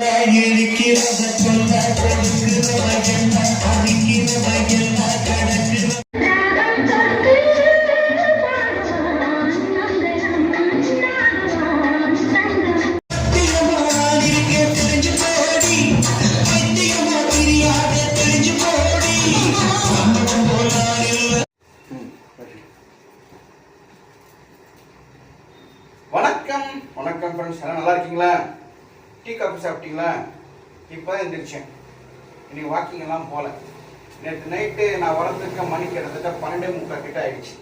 இருக்கிறத சொல்ல கொடுக்கிறவ என்ன அடிக்கிறவ என்ன கடக்கிறவ காஃபி சாப்பிட்டீங்களா? இப்போ தான் எந்திரிச்சேன் வாக்கிங் எல்லாம் போகல நேற்று நைட்டு நான் வரதுக்கு மணி கிட்டத்தட்ட பன்னெண்டே முக்கால் கிட்ட ஆயிடுச்சு.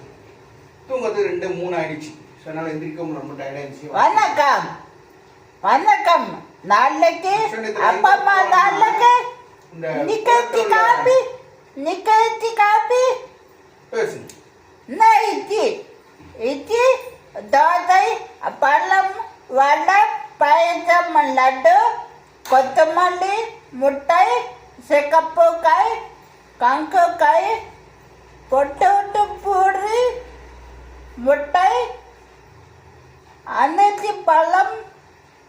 தூங்குறது ரெண்டு மூணு ஆயிடுச்சு. ஸோ என்னால் எந்திரிக்க முடியல, ரொம்ப டயர்ட் ஆயிடுச்சு வணக்கம். வணக்கம். நாளைக்கு அப்பா அம்மா நாளைக்கு இந்த நிக்கத்தி காப்பி. நிக்கத்தி காப்பி. பேசுங்க. நைட்டி இட்லி தோசை பழம் வடை பாயசம் லட்டு கொத்தமல்லி முட்டை சிகப்புக்காய் கங்குக்காய் பொட்டு பூரி முட்டை அனைத்து பழம்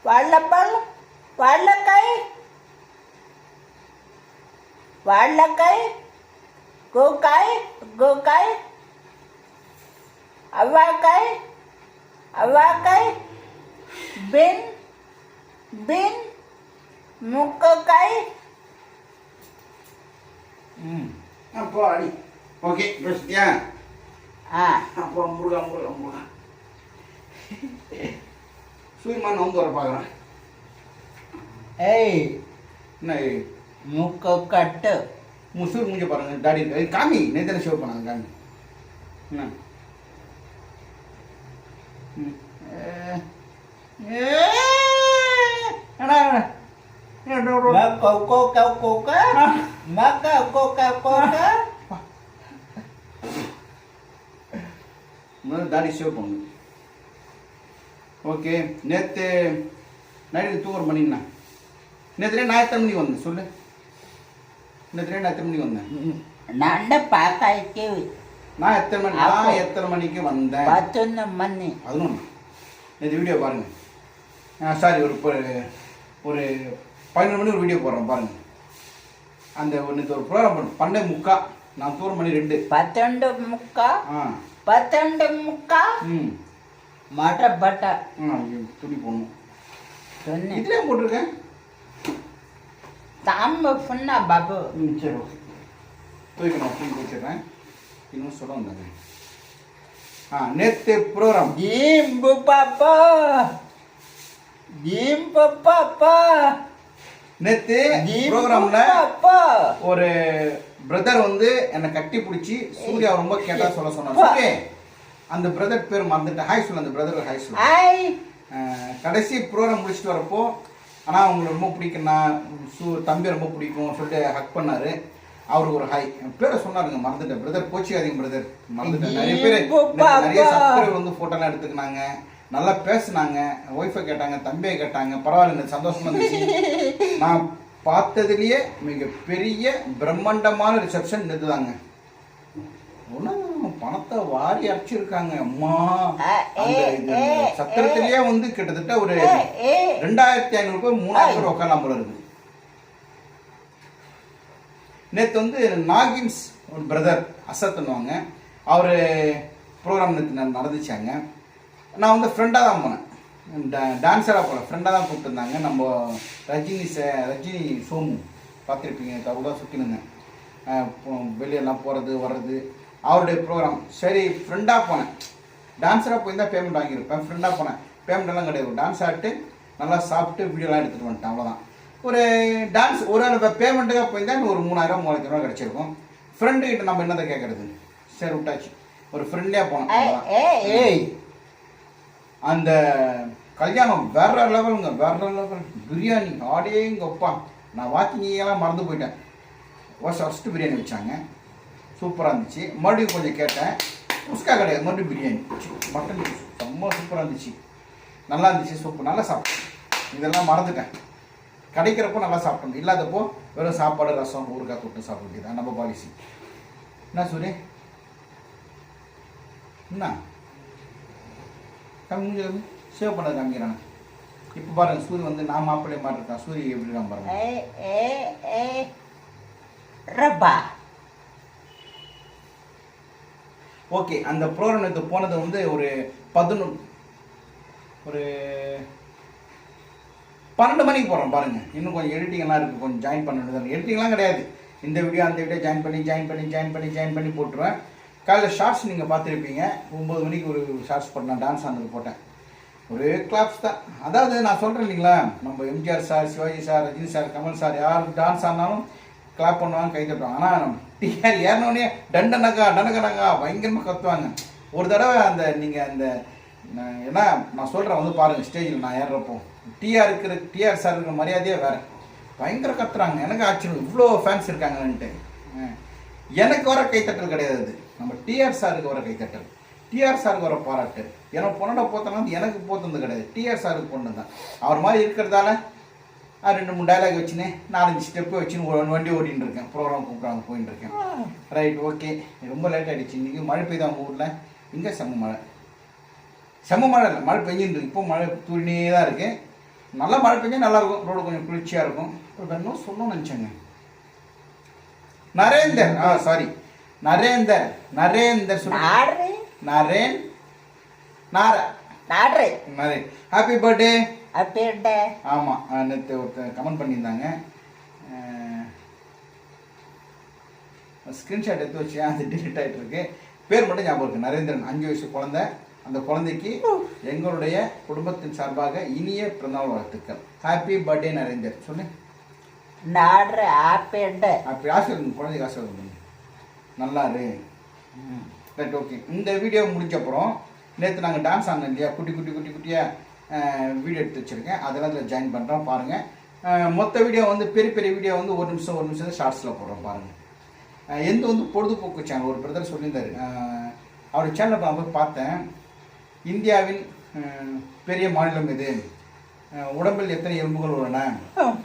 வாழைப்பழம் வாழைக்காய் வாழைக்காய் கோக்காய் கோக்காய் அவ்வாக்காய் அவ்வாக்காய் பின் பின் முக்கக்காய் ம் அப்போ அடி ஓகே பேசிட்டியா ஆ அப்போ முருகா முருகா முருகா சூரியமா நோந்து வர பார்க்குறேன் ஏய் என்ன இது? முக்கக்கட்டு முசூர் மூஞ்ச பாருங்க தாடி காமி நேத்தன ஷோ பண்ணாங்க காமி என்ன என்ன டோ, டோ? Maka koka koka Maka koka koka முதல்ல தாடி ஷேவ் பண்ணுங்க ஓகே நேற்று நைட்டு தூங்குற மணிண்ணா நேற்று நான் எத்தனை மணிக்கு வந்தேன் சொல்லு நேற்று நான் எத்தனை மணிக்கு வந்தேன் Nanda pakai நான் எத்தனை மணி நான் எத்தனை மணிக்கு வந்தேன் Patuna mani அதுவும் நேற்று வீடியோ பாருங்க ஆ சாரி ஒரு ஒரு- பதினொரு மணி ஒரு வீடியோ போடுறேன் பாருங்க. அந்த ஒன்று ஒரு ப்ரோக்ராம் பண்ண பன்னெண்டே முக்கா நான் தூர மணி ரெண்டு. Patandu muka ஆ. Patandu muka ம். Mata bata ஆ துணி போடணும். Tuni இதுலேயே போட்டிருக்கேன் Tamba funna babu ம் சரி ஓகே. தூக்கணும் அப்படின்னு வச்சிடுறேன். இன்னும் சொல்ல வந்தாங்க. ஆ நேற்று programme Jimbu papa Jimbu papa Jimbu ப்ரோக்ராமில் ஒரு பிரதர் வந்து என்னை கட்டி பிடிச்சி சூர்யா ரொம்ப கேட்டா சொல்ல சொன்னார் சூர்யா அந்த பிரதர் பேர் மறந்துட்டேன். ஹாய் சொல்லு அந்த பிரதர் ஹாய் சொல்லு. கடைசி ப்ரோக்ராம் முடிச்சுட்டு வரப்போ ஆனால் அவங்களை ரொம்ப பிடிக்கும். நான் சூ தம்பி ரொம்ப பிடிக்கும் சொல்லிட்டு ஹக் பண்ணாரு. அவருக்கு ஒரு ஹாய் பேரை சொன்னாருங்க மறந்துட்டேன். பிரதர் கோச்சிக்காதீங்க பிரதர் மறந்துட்டேன். நிறைய பேர் நிறைய. சப்ஸ்கிரைபர் வந்து ஃபோட்டோலாம் எடுத்துக்கினாங்க. நல்லா பேசுனாங்க ஒய்ஃபை கேட்டாங்க தம்பியை கேட்டாங்க பரவாயில்ல எனக்கு சந்தோஷமா இருந்துச்சு. நான் பார்த்ததுலயே மிகப்பெரிய பிரம்மாண்டமான ரிசப்ஷன் இதுதாங்க பணத்தை வாரி அடிச்சிருக்காங்க அம்மா. சத்திரத்திலேயே வந்து கிட்டத்தட்ட ஒரு ரெண்டாயிரத்தி ஐநூறு பேர் மூணாயிரம் பேர் உட்காரலாம் போல இருக்கு. நேற்று வந்து நாகின்ஸ் ஒரு பிரதர் அசத்துன்னுவாங்க அவர் ப்ரோக்ராம் நேற்று நடந்துச்சாங்க. நான் வந்து ஃப்ரெண்டாக தான் போனேன். டான்ஸராக போகல ஃப்ரெண்டாக தான் கூப்பிட்டுருந்தாங்க நம்ம ரஜினி ச ரஜினி சோமு பார்த்துருப்பீங்க. தான் சுற்றினுங்க வெளியெல்லாம் போகிறது வர்றது. அவருடைய ப்ரோக்ராம் சரி ஃப்ரெண்டாக போனேன். டான்ஸராக போயிருந்தால் பேமெண்ட் வாங்கியிருப்பேன். ஃப்ரெண்டாக போனேன். பேமெண்ட் எல்லாம் கிடையாது. டான்ஸ் ஆடிட்டு நல்லா சாப்பிட்டு வீடியோலாம் எடுத்துகிட்டு வந்துட்டேன். அவ்வளோதான் ஒரு டான்ஸ் ஒரு ஆள் பேமெண்ட்டுக்காக போயிருந்தா ஒரு மூணாயிரம் மூவாயிரத்தி ரூபா கிடச்சிருக்கும். ஃப்ரெண்டு கிட்ட நம்ம என்னதை கேட்குறது சரி விட்டாச்சு. ஒரு ஃப்ரெண்ட்லியாக போனோம் eh அந்த கல்யாணம் வேற லெவலுங்க வேற லெவல் பிரியாணி ஆடேங்கப்பா நான் வாக்கிங்கெல்லாம் மறந்து போயிட்டேன். ஃபர்ஸ்ட் ஃபஸ்ட்டு பிரியாணி வச்சாங்க. சூப்பராக இருந்துச்சு. மறுபடியும் கொஞ்சம் கேட்டேன். குஸ்கா கிடையாது மறுபடியும் பிரியாணி மட்டன் ரொம்ப சூப்பராக இருந்துச்சு. நல்லா இருந்துச்சு சூப்பர் நல்லா சாப்பிட்டேன். இதெல்லாம் மறந்துட்டேன். கிடைக்கிறப்போ நல்லா சாப்பிட்டோம் இல்லாதப்போ வெறும் சாப்பாடு ரசம் ஊறுகாய் தொட்டு சாப்பிட வேண்டியதான் நம்ம பாலிசி என்ன சொல்லி என்ன? கம்மி சேவ் பண்ண காமிக்கிறானே இப்போ பாருங்க சூரி வந்து நான் மாப்பிள்ளை மாதிரி இருக்கான் சூரி எப்படி இருக்கான் பாருங்க. ஏ ஏ ஏ. ரப்பா. ஓகே அந்த ப்ரோக்ராம் நேற்று போனது வந்து ஒரு பதினொன்று ஒரு பன்னெண்டு மணிக்கு போகிறோம் பாருங்க. இன்னும் கொஞ்சம் எடிட்டிங் எல்லாம் இருக்குது கொஞ்சம் ஜாயின் பண்ண எடிட்டிங்லாம் கிடையாது. இந்த வீடியோ அந்த வீடியோ ஜாயின் பண்ணி ஜாயின் பண்ணி ஜாயின் பண்ணி ஜாயின் பண்ணி போட்டுருவேன். காலையில் ஷார்ட்ஸ் நீங்கள் பார்த்துருப்பீங்க. ஒம்பது மணிக்கு ஒரு ஷார்ட்ஸ் போட்டேன் டான்ஸ் ஆனது போட்டேன். ஒரு கிளாப்ஸ் தான். அதாவது நான் சொல்கிறேன் இல்லைங்களா நம்ம MGR sir Sivaji sir Rajini sir Kamal sir யார் டான்ஸ் ஆனாலும் கிளாப் பண்ணுவாங்க கை தட்டுவாங்க. ஆனால் டிஆர் ஏறினோடனே டண்டனக்கா டனகனக்கா பயங்கரமாக கத்துவாங்க. ஒரு தடவை அந்த நீங்கள் அந்த ஏன்னா நான் சொல்கிறேன் வந்து பாருங்கள் ஸ்டேஜில் நான் ஏறுறப்போ. டிஆர் இருக்கிற டிஆர் சார் இருக்கிற மரியாதையே வேறு. பயங்கர கத்துறாங்க. எனக்கு ஆச்சரியம். இவ்வளோ ஃபேன்ஸ் இருக்காங்கன்ட்டு. எனக்கு வர கைத்தட்டல் கிடையாது அது. நம்ம டிஆர் சாருக்கு வர கைத்தட்டல். டிஆர் சாருக்கு வர பாராட்டு. ஏன்னா பொண்ணோட போத்தனா எனக்கு போத்தது கிடையாது. டிஆர் சாருக்கு பொண்ணு தான். அவர் மாதிரி இருக்கிறதால ரெண்டு மூணு டைலாக் வச்சுன்னு நாலஞ்சு ஸ்டெப்பு வச்சுன்னு வண்டி ஓட்டின்னு இருக்கேன். ப்ரோக்ராம் கூப்பிட்றாங்க போயின்னு இருக்கேன். ரைட் ஓகே ரொம்ப லேட் ஆகிடுச்சு இன்றைக்கி மழை பெய்யுதா உங்கள் ஊரில்? இங்கே செம்ம மழை. செம்ம மழை இல்லை. மழை பெஞ்சுட்டு இப்போ மழை தூரினே தான் இருக்கு. நல்லா மழை பெஞ்சா நல்லா இருக்கும். ரோடு கொஞ்சம் குளிர்ச்சியாக இருக்கும். இப்போ இன்னும் சொல்லணும்னு நினச்சேங்க. நரேந்தர். ஆ சாரி நரேந்தர். நரேந்தர் நாடு நரேன் நார. நாடு நரேன். ஹாப்பி பர்த்டே அப்படின்ட்டு ஆமாம் நேற்று ஒருத்தர் கமெண்ட் பண்ணியிருந்தாங்க. ஸ்க்ரீன்ஷாட் எடுத்து வச்சு அது டிலீட் ஆகிட்டு இருக்கு பேர் மட்டும் ஞாபகம் இருக்கு. நரேந்திரன் அஞ்சு வயசு குழந்தை. அந்த குழந்தைக்கு எங்களுடைய குடும்பத்தின் சார்பாக இனிய பிறந்தநாள் வாழ்த்துக்கள். Happy birthday Narender. சொல்லு. நாடுற ஆப்பிண்டு அப்படி ஆசீர்வாதம் குழந்தைக்கு ஆசீர்வாதம் பண்ணு நல்லா இரு. ரைட் ஓகே இந்த வீடியோ முடிஞ்சப்புறம் நேற்று நாங்கள் டான்ஸ் ஆனோம் இல்லையா? குட்டி குட்டி குட்டி குட்டியாக வீடியோ எடுத்து வச்சுருக்கேன். அதெல்லாம் இதில் ஜாயின் பண்ணுறோம் பாருங்கள் மொத்த வீடியோ வந்து பெரிய பெரிய வீடியோ வந்து ஒரு நிமிஷம் ஒரு நிமிஷம் ஷார்ட்ஸில் போடுறோம் பாருங்கள் எந்த வந்து பொழுதுபோக்கு சேனல் ஒரு பிரதர் சொல்லியிருந்தார். அவருடைய அவர் சேனலை நான் போய் பார்த்தேன். இந்தியாவின் பெரிய மாநிலம் இது உடம்பில் எத்தனை எலும்புகள் உள்ளன?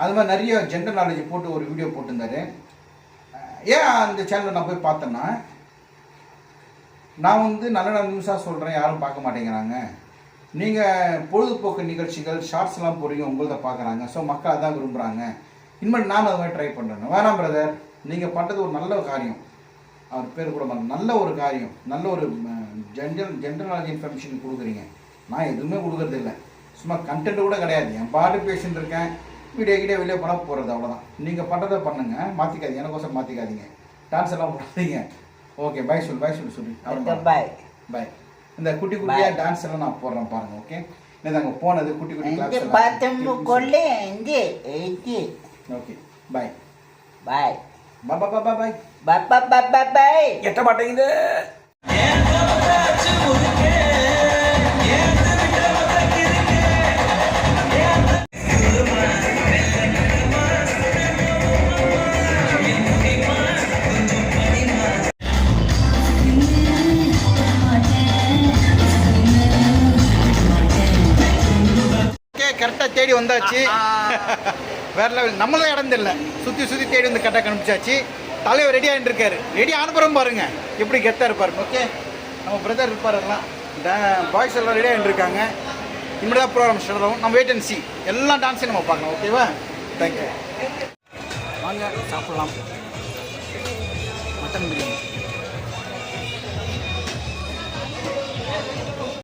அது மாதிரி நிறைய ஜென்ரல் நாலேஜ் போட்டு ஒரு வீடியோ போட்டிருந்தாரு. ஏன் அந்த சேனலை நான் போய் பார்த்தேன்னா நான் வந்து நல்ல நல்ல நியூஸாக சொல்கிறேன் யாரும் பார்க்க மாட்டேங்கிறாங்க. நீங்கள் பொழுதுபோக்கு நிகழ்ச்சிகள் ஷார்ட்ஸ்லாம் போடுறீங்க உங்களத பார்க்குறாங்க. ஸோ மக்கள் அதான் விரும்புகிறாங்க இனிமேல் நான் அது மாதிரி ட்ரை பண்ணுறேன் வேணாம் பிரதர் நீங்கள் பண்ணுறது ஒரு நல்ல காரியம். அவர் பேர் கூட நல்ல ஒரு காரியம். நல்ல ஒரு ஜென்ரல் ஜென்ரல் நாலேஜ் இன்ஃபர்மேஷன் கொடுக்குறீங்க. நான் எதுவுமே கொடுக்கறது இல்லை சும்மா கண்டென்ட் கூட கிடையாது. என் பாட்டு பேசிட்டு இருக்கேன். வீடியோ கிட்டே வெளியே போனால் போகிறது அவ்வளோதான் நீங்கள் பண்ணுறதை பண்ணுங்க. மாற்றிக்காதீங்க எனக்கோசம் மாற்றிக்காதீங்க டான்ஸ் எல்லாம் போடாதீங்க ஓகே பை சொல் பை சொல்லு சொல்லி. பாய் பை இந்த குட்டி குட்டியாக டான்ஸ் எல்லாம் நான் போடுறேன் பாருங்க ஓகே நேற்று அங்கே போனது குட்டி குட்டி இங்கே கிளாஸ் பார்த்து கொள்ளு ஓகே பை பாய் பா பா பா பை பாப்பா பாப்பா பாய் எட்ட மாட்டேங்குது. கரெக்டாக தேடி வந்தாச்சு. வேற லெவல். நம்மளும் இடம் இல்லை சுற்றி சுற்றி தேடி வந்து கரெக்டாக கண்டுபிடிச்சாச்சு. தலைவர் ரெடி ஆகிட்டு இருக்காரு ரெடி அனுப்புகிறோம் பாருங்க. எப்படி கெத்தாக இருப்பார். ஓகே நம்ம பிரதர் இருப்பார் எல்லாம் பாய்ஸ் எல்லாம் ரெடி ஆகிட்டு இருக்காங்க இனிமேல் தான் ப்ரோக்ராம் ஸ்டார்ட் ஆகும். நம்ம வெயிட் அண்ட் சி எல்லா டான்ஸையும் நம்ம பார்க்கலாம். ஓகேவா தேங்க்யூ வாங்க சாப்பிட்லாம். மட்டன் பிரியாணி.